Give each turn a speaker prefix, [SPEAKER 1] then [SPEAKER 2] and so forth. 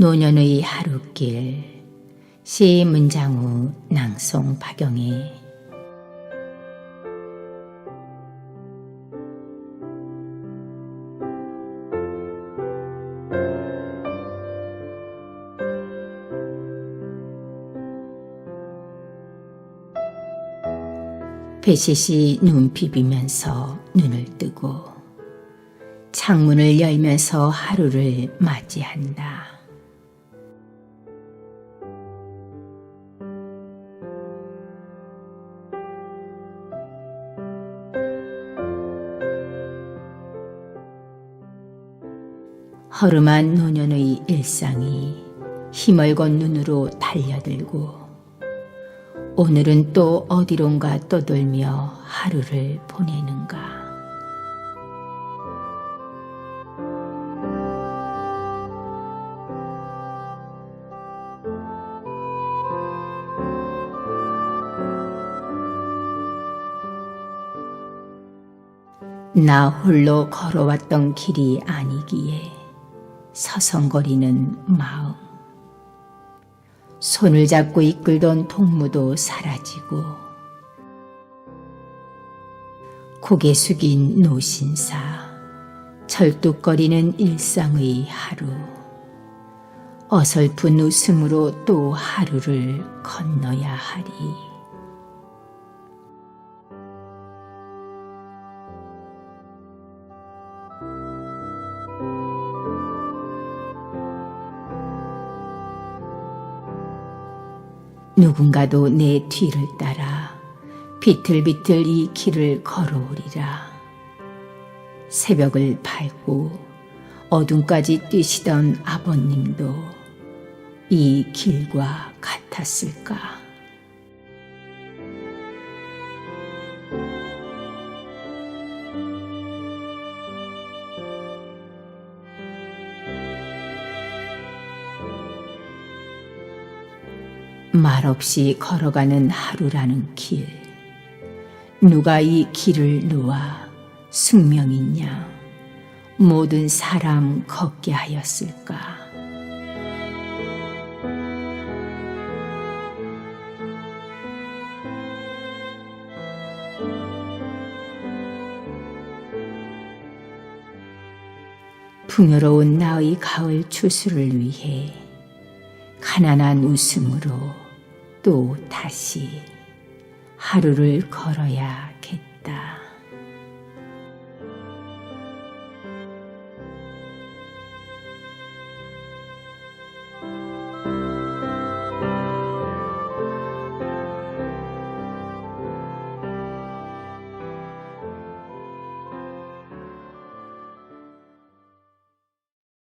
[SPEAKER 1] 노년의 하루길 시 문장우 낭송 박영희 배시시 눈 비비면서 눈을 뜨고 창문을 열면서 하루를 맞이한다. 허름한 노년의 일상이 힘얼건 눈으로 달려들고 오늘은 또 어디론가 떠돌며 하루를 보내는가. 나 홀로 걸어왔던 길이 아니기에 서성거리는 마음. 손을 잡고 이끌던 동무도 사라지고 고개 숙인 노신사 절뚝거리는 일상의 하루 어설픈 웃음으로 또 하루를 건너야 하리. 누군가도 내 뒤를 따라 비틀비틀 이 길을 걸어오리라. 새벽을 밟고 어둠까지 뛰시던 아버님도 이 길과 같았을까? 말없이 걸어가는 하루라는 길. 누가 이 길을 놓아 숙명이냐 모든 사람 걷게 하였을까? 풍요로운 나의 가을 추수를 위해 가난한 웃음으로 또 다시 하루를 걸어야겠다.